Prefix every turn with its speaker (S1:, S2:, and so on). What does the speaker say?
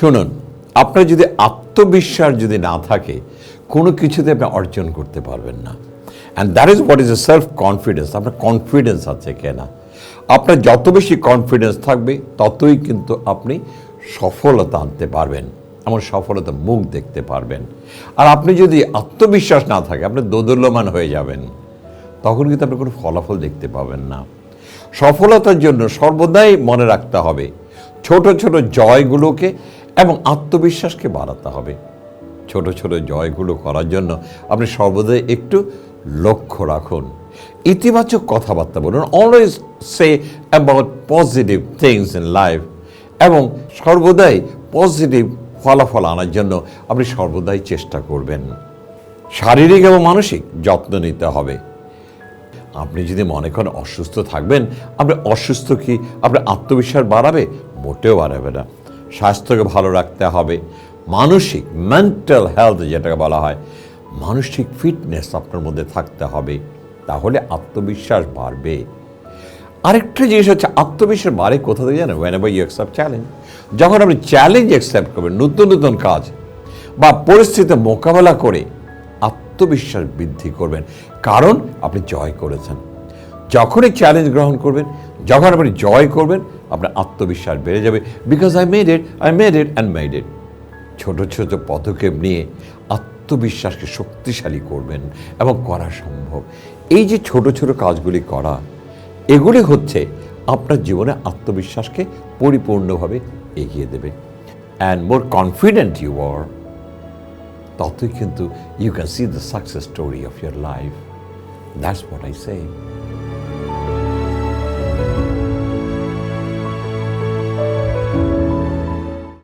S1: শুনুন, আপনার যদি আত্মবিশ্বাস যদি না থাকে, কোনো কিছুতে আপনি অর্জন করতে পারবেন না। And that is what is a self confidence আপনার কনফিডেন্স আছে কেনা? আপনার যত বেশি কনফিডেন্স থাকবে, ততই কিন্তু আপনি সফলতা আনতে পারবেন, এমন সফলতা মুখ দেখতে পারবেন। আর আপনি যদি আত্মবিশ্বাস না থাকে, আপনি দোদুল্যমান হয়ে যাবেন, তখন কিন্তু আপনি কোনো ফলাফল দেখতে পাবেন না। সফলতার জন্য সর্বদাই মনে রাখতে হবে, ছোট ছোট জয়গুলোকে এবং আত্মবিশ্বাসকে বাড়াতে হবে। ছোট ছোট জয়গুলো করার জন্য আপনি সর্বদাই একটু লক্ষ্য রাখুন। ইতিবাচক কথাবার্তা বলুন। Always say about positive things in life এবং সর্বদাই পজিটিভ ফলাফল আনার জন্য আপনি সর্বদাই চেষ্টা করবেন। শারীরিক এবং মানসিক যত্ন নিতে হবে। আপনি যদি মনে করেন অসুস্থ থাকবেন, আপনি অসুস্থ কি? আপনার আত্মবিশ্বাস বাড়াবে, মোটেও বাড়াবে না। স্বাস্থ্যকে ভালো রাখতে হবে। মানসিক মেন্টাল হেলথ যেটাকে বলা হয়, মানসিক ফিটনেস আপনার মধ্যে থাকতে হবে, তাহলে আত্মবিশ্বাস বাড়বে। আরেকটা জিনিস হচ্ছে, আত্মবিশ্বাস বাড়ে কোথা থেকে জানেন? Whenever you accept challenge যখন আপনি চ্যালেঞ্জ অ্যাকসেপ্ট করবেন, নতুন নতুন কাজ বা পরিস্থিতি মোকাবেলা করে আত্মবিশ্বাস বৃদ্ধি করবেন। কারণ আপনি জয় করেছেন। যখনই চ্যালেঞ্জ গ্রহণ করবেন, যখন আপনি জয় করবেন আপনার আত্মবিশ্বাস বেড়ে যাবে। Because I made it I made it and made it ছোটো, ছোট পদক্ষেপ নিয়ে আত্মবিশ্বাসকে শক্তিশালী করবেন এবং করা সম্ভব। এই যে ছোট ছোট কাজগুলি করা, এগুলি হচ্ছে আপনার জীবনে আত্মবিশ্বাসকে পরিপূর্ণভাবে এগিয়ে দেবে। And more confident you are ততই কিন্তু you can see the success story of your life that's what I say